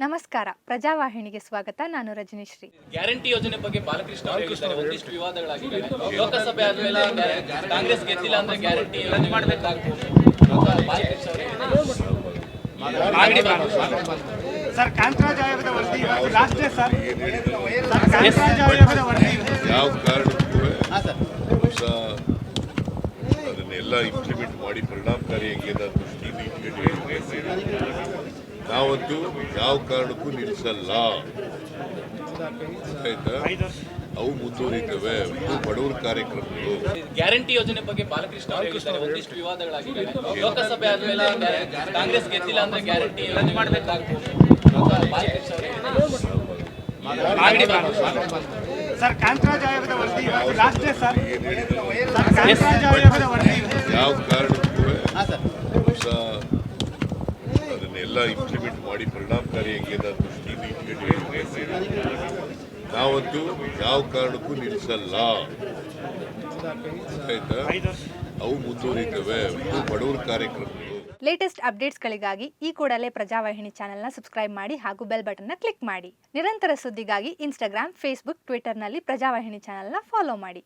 ನಮಸ್ಕಾರ. ಪ್ರಜಾವಾಹಿನಿಗೆ ಸ್ವಾಗತ. ನಾನು ರಜನಿಶ್ರೀ. ಗ್ಯಾರಂಟಿ ಯೋಜನೆ ಬಗ್ಗೆ ಬಾಲಕೃಷ್ಣ ಅವರು ಹೇಳಿದ್ದಾರೆ. ಒಂದಿಷ್ಟು ವಿವಾದಗಳಾಗಿವೆ. ಲೋಕಸಭೆ ಆದ್ಮೇಲೆ ಕಾಂಗ್ರೆಸ್ ಗೆದ್ದಿಲ್ಲ ಅಂದ್ರೆ ಗ್ಯಾರಂಟಿ ಯೋಜನೆ ಮಾಡಬೇಕಾಗ್ತದೆ ಸರ್ ಕಾಂತರಾಜ್ ಆಯೋಗದ ವರದಿ ಇವತ್ತು ಸರ್ ಸರ್ ಕಾಂತರಾಜ್ ಆಯೋಗದ ವರದಿ ಯಾವ ಕಾರಣಕ್ಕೂ ಹೊಸ ಅದನ್ನೆಲ್ಲ ಇಂಪ್ಲಿಮೆಂಟ್ ಮಾಡಿ ಪರಿಣಾಮಕಾರಿಯಾಗಿ ಅನ್ನೋ ದೃಷ್ಟಿಯಿಂದ ಇಟ್ಕೊಂಡಿದ್ದೀವಿ ನಾವಂತೂ ಯಾವ ಕಾರಣಕ್ಕೂ ನಿಲ್ಲಿಸಲ್ಲ. ಆಯ್ತಾ? ಅವು ಮುಂದುವರಿತವೆ. ಬಡವರ ಕಾರ್ಯಕ್ರಮಗಳು. ಗ್ಯಾರಂಟಿ ಯೋಜನೆ ಬಗ್ಗೆ ಬಾಲಕೃಷ್ಣ ಒಂದಿಷ್ಟು ವಿವಾದಗಳಾಗಿವೆ. ಲೋಕಸಭೆ ಆದ್ಮೇಲೆ ಕಾಂಗ್ರೆಸ್ ಗೆದ್ದಿಲ್ಲ ಅಂದ್ರೆ ಗ್ಯಾರಂಟಿ ಯೋಜನೆ ಮಾಡಬೇಕಾಗ್ತದೆ. ಸರ್ ಕಾಂತರಾಜ್ ಆಯೋಗದ ವರದಿ ಇವತ್ತು last day sir sir Kantharaj ಆಯೋಗದ ವರದಿ ಯಾವ ಕಾರಣಕ್ಕೂ ಹೊಸ ಅದನ್ನೆಲ್ಲ ಇಂಪ್ಲಿಮೆಂಟ್ ಮಾಡಿ ಪರಿಣಾಮಕಾರಿಯಾಗಿ ದೃಷ್ಟಿಯಿಂದ ಇಂಪ್ಲಿಮೆಂಟ್ ನಾವಂತೂ ಯಾವ ಕಾರಣಕ್ಕೂ ನಿಲ್ಲಿಸಲ್ಲ. ಆಯ್ತಾ? ಅವು ಮುಂದುವರಿತವೆ. ಬಡವರ ಕಾರ್ಯಕ್ರಮಗಳು. ಲೇಟೆಸ್ಟ್ ಅಪ್ಡೇಟ್ಸ್ಗಳಿಗಾಗಿ ಈ ಕೂಡಲೇ ಪ್ರಜಾವಾಹಿನಿ ಚಾನೆಲ್ನ ಸಬ್ಸ್ಕ್ರೈಬ್ ಮಾಡಿ ಹಾಗೂ ಬೆಲ್ ಬಟನ್ನ ಕ್ಲಿಕ್ ಮಾಡಿ. ನಿರಂತರ ಸುದ್ದಿಗಾಗಿ ಇನ್ಸ್ಟಾಗ್ರಾಮ್ ಫೇಸ್ಬುಕ್ ಟ್ವಿಟರ್ನಲ್ಲಿ ಪ್ರಜಾವಾಹಿನಿ ಚಾನೆಲ್ನ ಫಾಲೋ ಮಾಡಿ.